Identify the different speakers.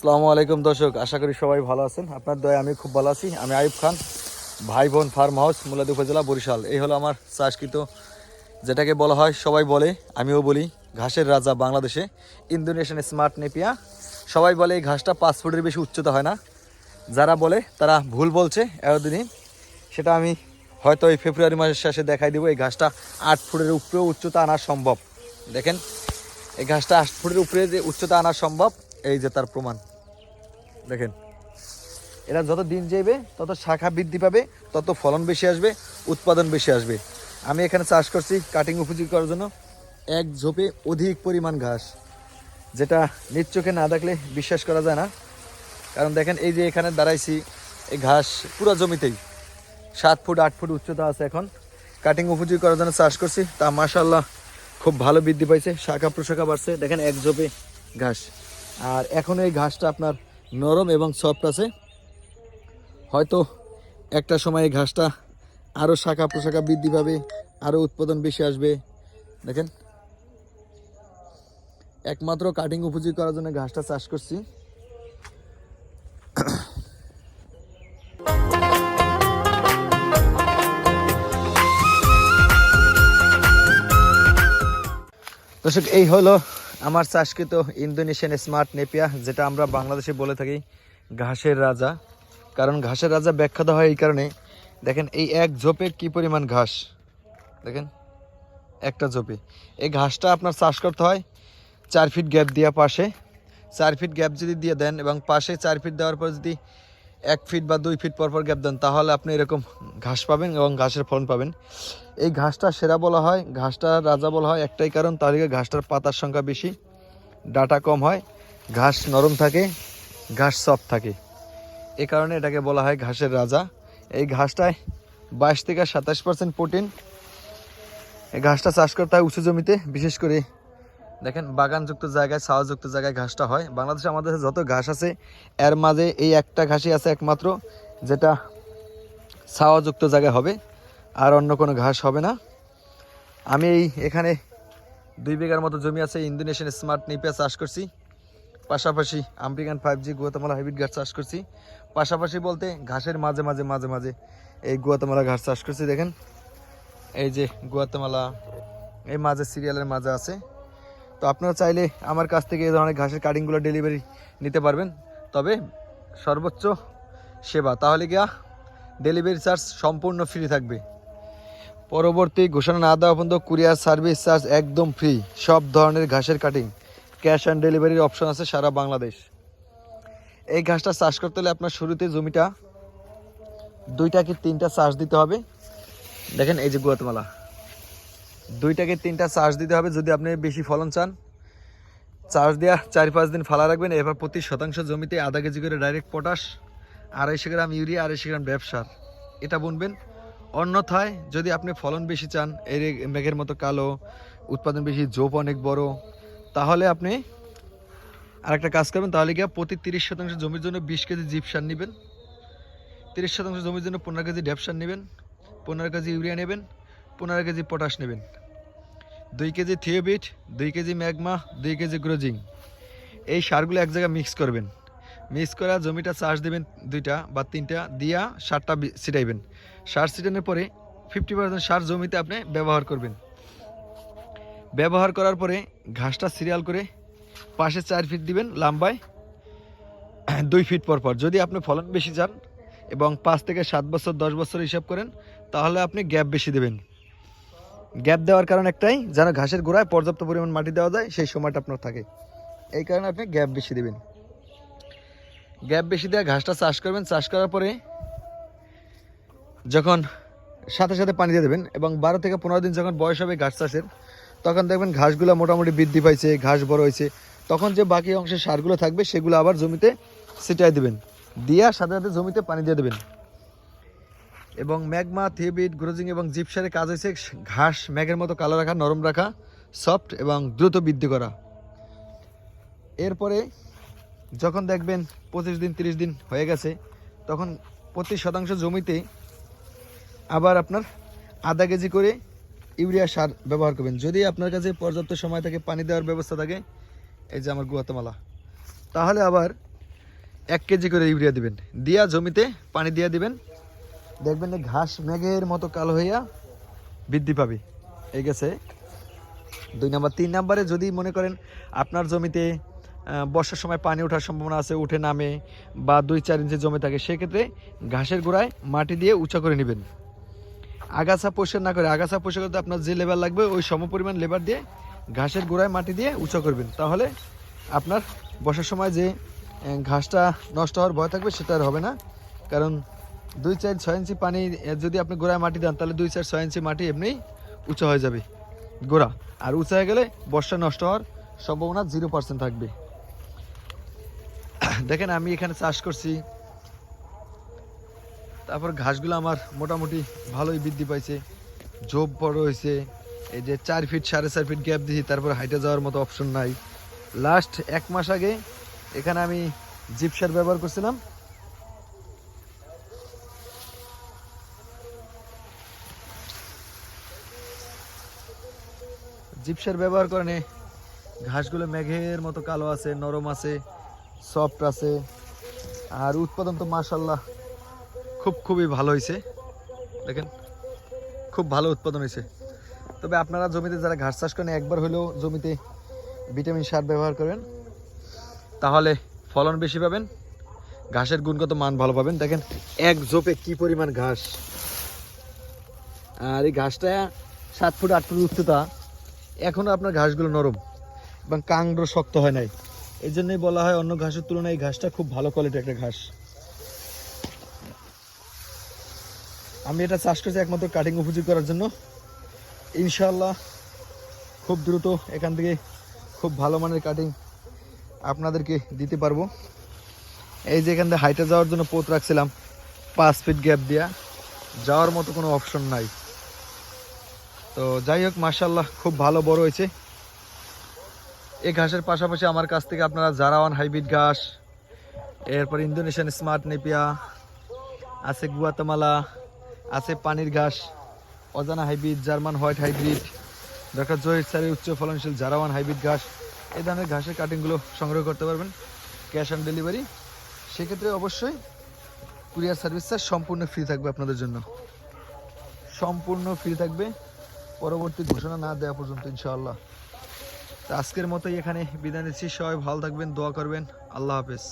Speaker 1: আসসালামু আলাইকুম দর্শক, আশা করি সবাই ভালো আছেন। আপনার দয়া আমি খুব ভালো আছি। আমি আইব খান ভাই বোন ফার্ম হাউস, মুলাদি উপজেলা বরিশাল। এই হলো আমার চাষকৃত যেটাকে বলা হয়, সবাই বলে, আমিও বলি, ঘাসের রাজা বাংলাদেশে, ইন্দোনেশিয়ান স্মার্ট নেপিয়া। সবাই বলে এই ঘাসটা পাঁচ ফুটের বেশি উচ্চতা হয় না। যারা বলে, তারা ভুল বলছে, এতদিনই। সেটা আমি হয়তো এই ফেব্রুয়ারি মাসের শেষে দেখাই দেবো, এই ঘাসটা আট ফুটের উপরেও উচ্চতা আনা সম্ভব। দেখেন, এই ঘাসটা আট ফুটের উপরে যে উচ্চতা আনা সম্ভব, এই যে তার প্রমাণ। দেখেন। এরা যত দিন যাইবে, তত শাখা বৃদ্ধি পাবে, তত ফলন বেশি আসবে, উৎপাদন বেশি আসবে। আমি এখানে চাষ করছি কাটিং উপযোগী করার জন্য এক ঝোপে অধিক পরিমাণ ঘাস, যেটা নিজ চোখে না দেখলে বিশ্বাস করা যায় না। কারণ দেখেন, এই যে এখানে দাঁড়াইছি, এই ঘাস পুরো জমিতেই, সাত ফুট, আট ফুট উচ্চতা আছে এখন। কাটিং উপযোগী করার জন্য চাষ করছি, তা মাশাল্লাহ খুব ভালো বৃদ্ধি পাইছে, শাখা প্রশাখা বাড়ছে। দেখেন, এক ঝোপে ঘাস। আর এখন এই ঘাসটা আপনার নরম এবং সফট আছে। হয়তো একটা সময় ঘাসটা আরও শাখা প্রশাখা বৃদ্ধি পাবে আরও উৎপাদন বেশি আসবে। দেখেন, একমাত্র কাটিং উপযোগী করার জন্য ঘাসটা চাষ করছি। দর্শক, এই হলো আমার চাষকৃত ইন্দোনেশিয়ান স্মার্ট নেপিয়া, যেটা আমরা বাংলাদেশে বলে থাকি ঘাসের রাজা। কারণ ঘাসের রাজা ব্যাখ্যাত হয় এই কারণে, দেখেন এই এক ঝোপে কি পরিমাণ ঘাস? দেখেন, একটা ঝোপে। এই ঘাসটা আপনার চাষ করতে হয় চার ফিট গ্যাপ দেওয়া পাশে। চার ফিট গ্যাপ যদি দিয়ে দেন এবং পাশে চার ফিট দেওয়ার পর যদি এক ফিট বা দুই ফিট পর পর গ্যাপ দেন, তাহলে আপনি এরকম ঘাস পাবেন এবং ঘাসের ফলন পাবেন। এই ঘাসটা সেরা বলা হয়, ঘাসটা রাজা বলা হয়, একটাই কারণ, তার ঘাসটার পাতার সংখ্যা বেশি, ডাটা কম হয়, ঘাস নরম থাকে, ঘাস সফট থাকে। এই কারণে এটাকে বলা হয় ঘাসের রাজা। এই ঘাসটায় বাইশ থেকে সাতাশ পার্সেন্ট প্রোটিন এই ঘাসটা চাষ করতে হয় উঁচু জমিতে, বিশেষ করে দেখেন, বাগানযুক্ত জায়গায়, ছাওয়াযুক্ত জায়গায় ঘাসটা হয়। বাংলাদেশে আমাদের যত ঘাস আছে, এর মাঝে এই একটা ঘাসই আছে একমাত্র, যেটা ছাওয়াযুক্ত জায়গায় হবে, আর অন্য কোনো ঘাস হবে না। আমি এই এখানে দুই বিঘার মতো জমি আছে, ইন্দোনেশিয়ান স্মার্ট নিপিয়া চাষ করছি। পাশাপাশি American five G Guatemala hybrid ঘাস চাষ করছি। পাশাপাশি বলতে ঘাসের মাঝে মাঝে মাঝে মাঝে এই গুয়াতামালা ঘাস চাষ করছি, দেখেন। এই যে গুয়াতামালা, এই মাঝে সিরিয়ালের মাঝে আছে। তো আপনারা চাইলে আমার কাছ থেকে এই ধরনের ঘাসের কাটিংগুলো ডেলিভারি নিতে পারবেন। তবে সর্বোচ্চ সেবা, তাহলে গিয়া ডেলিভারি চার্জ সম্পূর্ণ ফ্রি থাকবে। পরবর্তী ঘোষণা না দেওয়া পর্যন্ত কুরিয়ার সার্ভিস চার্জ একদম ফ্রি সব ধরনের ঘাসের কাটিং ক্যাশ অন ডেলিভারির অপশন আছে সারা বাংলাদেশ। এই ঘাসটা চাষ করতে হলে আপনার শুরুতে জমিটা দুইটা কি তিনটা চাষ দিতে হবে। দেখেন এই যে গুয়াতমালা। দুইটাকে তিনটা চার্জ দিতে হবে যদি আপনি বেশি ফলন চান। চার্জ দেওয়া চার পাঁচ দিন ফালা রাখবেন এবার প্রতি শতাংশ জমিতে আধা কেজি করে ডাইরেক্ট পটাশ আড়াইশো গ্রাম ইউরিয়া, আড়াইশো গ্রাম ব্যবসার এটা বুনবেন। অন্যথায় যদি আপনি ফলন বেশি চান এর মেঘের মতো কালো, উৎপাদন বেশি, জোপ অনেক বড়, তাহলে আপনি আরেকটা কাজ করবেন, তাহলে গিয়ে প্রতি তিরিশ শতাংশ জমির জন্য বিশ কেজি জিপ সার নেবেন। তিরিশ শতাংশ জমির জন্য পনেরো কেজি ড্যাপ সার নেবেন, পনেরো কেজি ইউরিয়া নেবেন পনেরো কেজি পটাশ নেবেন। দুই কেজি থিওবিট, দুই কেজি ম্যাগমা, দুই কেজি গ্রোজিং। এই সারগুলো এক জায়গায় মিক্স করবেন। মিক্স করা জমিটা চাষ দেবেন দুইটা বা তিনটা, দিয়া সারটা ছিটাইবেন। সার ছিটানোর পরে ফিফটি পার্সেন্ট সার জমিতে আপনি ব্যবহার করবেন। ব্যবহার করার পরে ঘাসটা সিরিয়াল করে পাশে চার ফিট দিবেন লাম্বায়, দুই ফিট পর পর। যদি আপনি ফলন বেশি চান এবং পাঁচ থেকে সাত বছর, দশ বছর হিসাব করেন, তাহলে আপনি গ্যাপ বেশি দেবেন। গ্যাপ দেওয়ার কারণ একটাই, যেন ঘাসের গোড়ায় পর্যাপ্ত পরিমাণ মাটি দেওয়া যায়, সেই সময়টা আপনার থাকে। এই কারণে আপনি গ্যাপ বেশি দেবেন। গ্যাপ বেশি দেওয়া ঘাসটা চাষ করবেন, চাষ করার পরে যখন সাথে সাথে পানি দিয়ে দেবেন এবং বারো থেকে পনেরো দিন যখন বয়স হবে ঘাস চাষের, তখন দেখবেন ঘাসগুলো মোটামুটি বৃদ্ধি পাইছে, ঘাস বড় হয়েছে। তখন যে বাকি অংশের সারগুলো থাকবে, সেগুলো আবার জমিতে ছিটাই দেবেন। দিয়া সাথে সাথে জমিতে পানি দিয়ে দেবেন। এবং ম্যাগমা থিওবিট গ্রোজিং এবং জিপসারের কাজ হয়েছে ঘাস, ম্যাগের মতো কালো রাখা, নরম রাখা, সফট এবং দ্রুত বৃদ্ধি করা। এরপরে যখন দেখবেন পঁচিশ দিন, তিরিশ দিন হয়ে গেছে, তখন প্রতি শতাংশ জমিতে আবার আপনার আধা কেজি করে ইউরিয়া সার ব্যবহার করবেন। যদি আপনার কাছে পর্যাপ্ত সময় থাকে, পানি দেওয়ার ব্যবস্থা থাকে, এই যে আমার গুয়াতমালা তাহলে আবার এক কেজি করে ইউরিয়া দিবেন। দিয়া জমিতে পানি দিয়ে দিবেন দেখবেন যে ঘাস মেঘের মতো কালো হইয়া বৃদ্ধি পাবে। এই গেছে। দুই নাম্বার, তিন নাম্বারে যদি মনে করেন আপনার জমিতে বর্ষার সময় পানি ওঠার সম্ভাবনা আছে, উঠে নামে বা দুই চার ইঞ্চি জমি থাকে, সেক্ষেত্রে ঘাসের গোড়ায় মাটি দিয়ে উঁচা করে নেবেন। আগাছা পরিষ্কার না করে, আগাছা পরিষ্কার করতে আপনার যে লেবার লাগবে, ওই সম পরিমাণ লেবার দিয়ে ঘাসের গোড়ায় মাটি দিয়ে উঁচা করবেন। তাহলে আপনার বর্ষার সময় যে ঘাসটা নষ্ট হওয়ার ভয় থাকবে, সেটা আর হবে না। কারণ দুই চার ছয় ইঞ্চি পানি যদি আপনি গোড়ায় মাটি দেন, তাহলে দুই চার ছয় ইঞ্চি মাটি এমনিই উঁচা হয়ে যাবে গোড়া। আর উঁচা হয়ে গেলে বর্ষা নষ্ট হওয়ার সম্ভাবনা জিরো পার্সেন্ট থাকবে। দেখেন আমি এখানে চাষ করছি। তারপর ঘাসগুলো আমার মোটামুটি ভালোই বৃদ্ধি পাইছে। ঝোপ বড় হয়েছে। এই যে চার ফিট সাড়ে চার ফিট গ্যাপ দিয়েছি তারপর হাইটে যাওয়ার মতো অপশন নাই। লাস্ট এক মাস আগে এখানে আমি জিপ সার ব্যবহার করছিলাম। জিপ সার ব্যবহার করেন ঘাসগুলো মেঘের মতো কালো আছে, নরম আছে সফট আছে। আর উৎপাদন তো মাশাল্লাহ খুব খুবই ভালো হয়েছে দেখেন, খুব ভালো উৎপাদন হয়েছে তবে আপনারা জমিতে যারা ঘাস চাষ করেন, একবার হলেও জমিতে ভিটামিন সার ব্যবহার করেন, তাহলে ফলন বেশি পাবেন, ঘাসের গুণগত মান ভালো পাবেন। দেখেন, এক ঝোপে কি পরিমাণ ঘাস। আর এই ঘাসটা সাত ফুট, আট ফুট উচ্চতা এখনও আপনার ঘাসগুলো নরম এবং কাংড় শক্ত হয় নাই। এই জন্যই বলা হয় অন্য ঘাসের তুলনায় এই ঘাসটা খুব ভালো কোয়ালিটির একটা ঘাস। আমি এটা চাষ করছি একমাত্র কাটিং উপযোগী করার জন্য। ইনশাল্লাহ খুব দ্রুত এখান থেকে খুব ভালো মানের কাটিং আপনাদেরকে দিতে পারব। এই যে এখান থেকে হাইটে যাওয়ার জন্য পোত রাখছিলাম, পাঁচ ফিট গ্যাপ দিয়া। যাওয়ার মতো কোনো অপশন নাই। তো যাই হোক মার্শাল্লাহ খুব ভালো বড় হয়েছে। এই ঘাসের পাশাপাশি আমার কাছ থেকে আপনারা জারাওয়ান হাইব্রিড ঘাস, এরপর ইন্দোনেশিয়ান স্মার্ট নেপিয়া, আছে গুয়াতামালা, আছে পানির ঘাস, অজানা hybrid, German white hybrid, doctor Zahir স্যারের উচ্চ ফলনশীল জারাওয়ান হাইব্রিড ঘাস। এই ধরনের ঘাসের কাটিংগুলো সংগ্রহ করতে পারবেন, ক্যাশ অন ডেলিভারি। সেক্ষেত্রে অবশ্যই কুরিয়ার সার্ভিসটা সম্পূর্ণ ফ্রি থাকবে আপনাদের জন্য। সম্পূর্ণ ফ্রি থাকবে। পরবর্তী ঘোষণা না দেওয়া পর্যন্ত ইনশাআল্লাহ। আজকের মতোই এখানে বিদায় নিচ্ছি। সবাই ভালো থাকবেন, দোয়া করবেন। আল্লাহ হাফেজ।